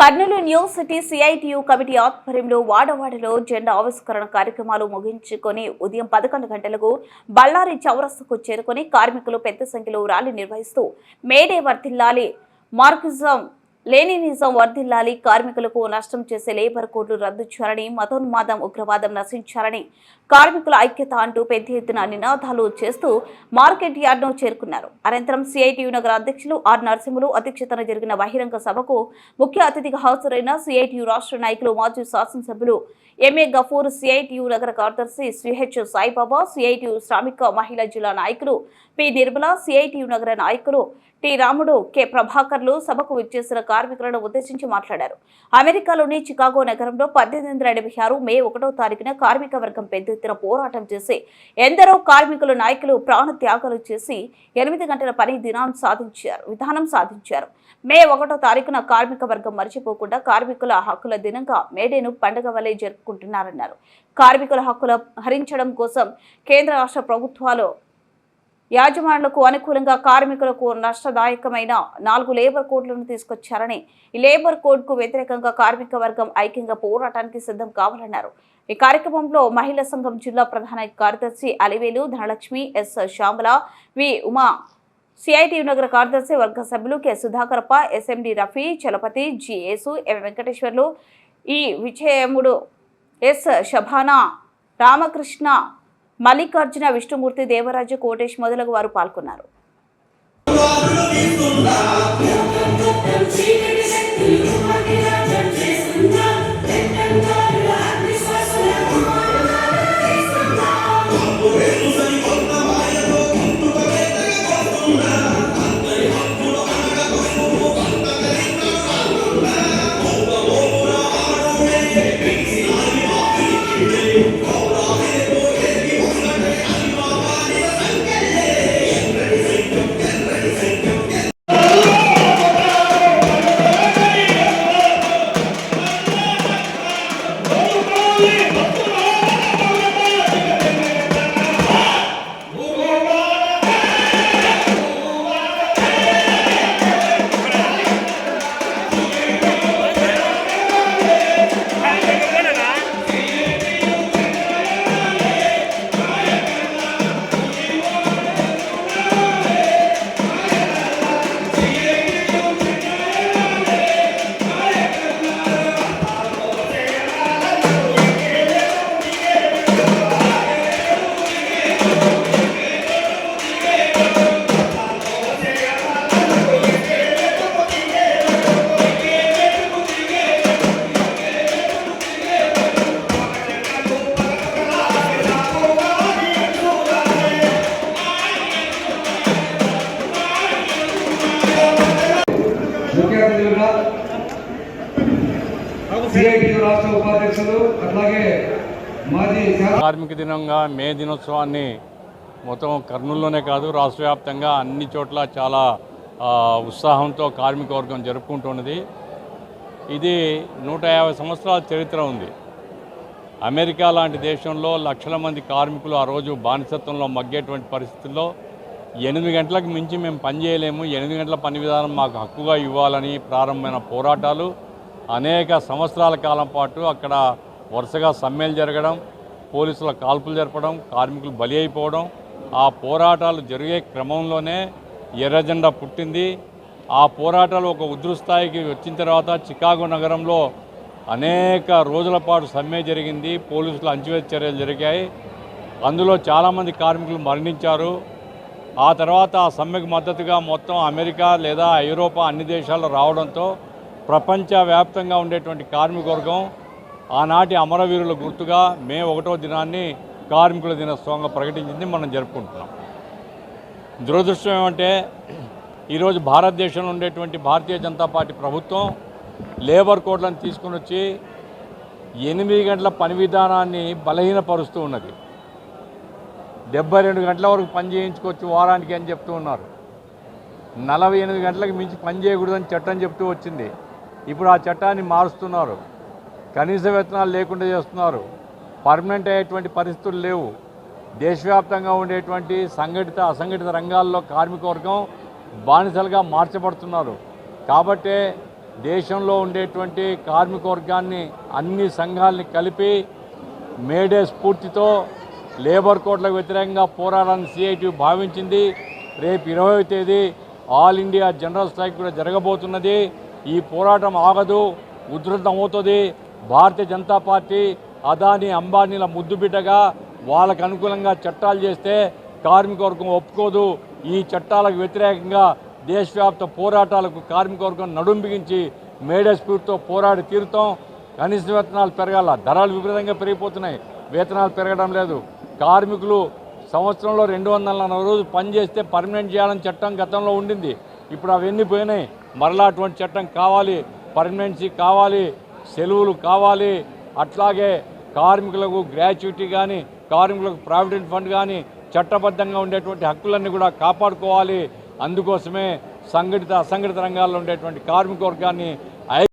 Kurnool new city CITU committee ఆధ్వర్యంలో వాడవాడలో జెండా ఆవిష్కరణ కార్యక్రమాలు ముగించుకొని ఉదయం పదకొండు గంటలకు బళ్ళారి చౌరస్తకు చేరుకొని కార్మికులు పెద్ద సంఖ్యలో ర్యాలీ నిర్వహిస్తూ మేడే వర్తిల్లాలి లేని నిజం వర్ధిల్లాలి. కార్మికులకు నష్టం చేసే లేబర్ కోడ్లు రద్దు చేయాలని మతోన్మాదం ఉగ్రవాదం నశించాలని కార్మికుల ఐక్యత అంటూ పెద్ద ఎత్తున నినాదాలు చేస్తూ మార్కెట్ యార్డ్ను చేరుకున్నారు. అనంతరం సిఐటియు నగర అధ్యక్షులు ఆర్ నరసింహులు అధ్యక్షతన జరిగిన బహిరంగ సభకు ముఖ్య అతిథిగా హాజరైన సిఐటియు రాష్ట్ర నాయకులు మాజీ శాసనసభ్యులు ఎంఏ గఫూర్ సిఐటియు నగర కార్యదర్శి సిహెచ్ సాయిబాబా సిఐటియు శ్రామిక మహిళా జిల్లా నాయకులు పి నిర్మల సిఐటియు నగర నాయకులు టి రాముడు కె ప్రభాకర్లు సభకు విచ్చేసిన కార్మికులను ఉద్దేశించి మాట్లాడారు. అమెరికాలోని చికాగో నగరంలో పద్దెనిమిది వందల ఎనభై ఆరు మే ఒకటో తారీఖున కార్మిక వర్గం పెద్ద ఎత్తున పోరాటం చేసి ఎందరో కార్మికులు నాయకులు ప్రాణ త్యాగాలు చేసి ఎనిమిది గంటల పని దినాన్ని సాధించారు విధానం సాధించారు. మే ఒకటో తారీఖున కార్మిక వర్గం మర్చిపోకుండా కార్మికుల హక్కుల దినంగా మేడేను పండుగ వలె జరుపుకుంటున్నారన్నారు. కార్మికుల హక్కుల హరించడం కోసం కేంద్ర రాష్ట్ర ప్రభుత్వాలు యాజమానులకు అనుకూలంగా కార్మికులకు నష్టదాయకమైన నాలుగు లేబర్ కోడ్లను తీసుకొచ్చారని ఈ లేబర్ కోడ్కు వ్యతిరేకంగా కార్మిక వర్గం ఐక్యంగా పోరాటానికి సిద్ధం కావాలన్నారు. ఈ కార్యక్రమంలో మహిళా సంఘం జిల్లా ప్రధాన కార్యదర్శి Alivelu Dhanalakshmi S. Shyamala V. Uma CITU నగర కార్యదర్శి వర్గ సభ్యులు K. Sudhakarappa SMD Rafi Chalapathi G. Yesu M. Venkateswarlu E Vijayamudu S. Shabana Ramakrishna Mallikarjuna Vishnumurthy Devaraju Kotesh మొదలగు వారు పాల్గొన్నారు. ముఖ్య అతిథులుగా రాష్ట్ర ఉపాధ్యక్షులు అట్లాగే మాజీ కార్మిక దినంగా మే దినోత్సవాన్ని మొత్తం కర్నూలులోనే కాదు రాష్ట్ర వ్యాప్తంగా అన్ని చోట్ల చాలా ఆ, ఉత్సాహంతో కార్మిక వర్గం జరుపుకుంటున్నది ఇది నూట యాభై సంవత్సరాల చరిత్ర ఉంది. అమెరికా లాంటి దేశంలో లక్షల మంది కార్మికులు ఆ రోజు బానిసత్వంలో మగ్గేటువంటి పరిస్థితుల్లో ఎనిమిది గంటలకు మించి మేము పని చేయలేము. ఎనిమిది గంటల పని విధానం మాకు హక్కుగా ఇవ్వాలని ప్రారంభమైన పోరాటాలు అనేక సంవత్సరాల కాలం పాటు అక్కడ వరుసగా సమ్మెలు జరగడం పోలీసుల కాల్పులు జరపడం కార్మికులు బలి అయిపోవడం ఆ పోరాటాలు జరిగే క్రమంలోనే ఎర్రజెండా పుట్టింది. ఆ పోరాటాలు ఒక ఉధృస్థాయికి వచ్చిన తర్వాత చికాగో నగరంలో అనేక రోజుల పాటు సమ్మె జరిగింది. పోలీసులు అంచివేత చర్యలు జరిగాయి. అందులో చాలామంది కార్మికులు మరణించారు. ఆ తర్వాత ఆ సమ్మెకు మద్దతుగా మొత్తం అమెరికా లేదా ఐరోపా అన్ని దేశాలు రావడంతో ప్రపంచవ్యాప్తంగా ఉండేటువంటి కార్మికవర్గం ఆనాటి అమరవీరుల గుర్తుగా మే ఒకటో దినాన్ని కార్మికుల దినోత్సవంగా ప్రకటించింది మనం జరుపుకుంటున్నాం. దురదృష్టం ఏమంటే ఈరోజు భారతదేశంలో ఉండేటువంటి భారతీయ జనతా పార్టీ ప్రభుత్వం లేబర్ కోడ్లను తీసుకుని వచ్చి ఎనిమిది గంటల పని విధానాన్ని బలహీనపరుస్తూ ఉన్నది. డెబ్బై రెండు గంటల వరకు పని చేయించుకోవచ్చు వారానికి అని చెప్తూ ఉన్నారు. నలభై ఎనిమిది గంటలకు మించి పని చేయకూడదని చట్టం చెప్తూ వచ్చింది. ఇప్పుడు ఆ చట్టాన్ని మారుస్తున్నారు. కనీస వేతనాలు లేకుండా చేస్తున్నారు. పర్మనెంట్ అయ్యేటువంటి పరిస్థితులు లేవు. దేశవ్యాప్తంగా ఉండేటువంటి సంఘటిత అసంఘటిత రంగాల్లో కార్మిక వర్గం బానిసలుగా మార్చబడుతున్నారు. కాబట్టే దేశంలో ఉండేటువంటి కార్మిక వర్గాన్ని అన్ని సంఘాలని కలిపి మేడే స్ఫూర్తితో లేబర్ కోడ్లకు వ్యతిరేకంగా పోరాడాలని సిఐటి భావించింది. రేపు ఇరవై తేదీ ఆల్ ఇండియా జనరల్ స్ట్రైక్ కూడా జరగబోతున్నది. ఈ పోరాటం ఆగదు ఉధృతం అవుతుంది. భారతీయ జనతా పార్టీ అదానీ అంబానీల ముద్దుబిడ్డగా వాళ్ళకు అనుకూలంగా చట్టాలు చేస్తే కార్మిక వర్గం ఒప్పుకోదు. ఈ చట్టాలకు వ్యతిరేకంగా దేశవ్యాప్త పోరాటాలకు కార్మిక వర్గం నడుం బిగించి మేడే స్పీడ్తో పోరాడి తీరుతాం. కనీస వేతనాలు పెరగాల ధరలు విపరీతంగా పెరిగిపోతున్నాయి. వేతనాలు పెరగడం లేదు. కార్మికులు సంవత్సరంలో రెండు వందల నలభై రోజులు పనిచేస్తే పర్మనెంట్ చేయాలని చట్టం గతంలో ఉండింది. ఇప్పుడు అవన్నీ పోయినాయి. మరలా అటువంటి చట్టం కావాలి పర్మనెన్సీ కావాలి సెలవులు కావాలి. అట్లాగే కార్మికులకు గ్రాట్యుటీ కానీ కార్మికులకు ప్రావిడెంట్ ఫండ్ కానీ చట్టబద్ధంగా ఉండేటువంటి హక్కులన్నీ కూడా కాపాడుకోవాలి. అందుకోసమే సంఘటిత అసంఘటిత రంగాల్లో ఉండేటువంటి కార్మిక వర్గాన్ని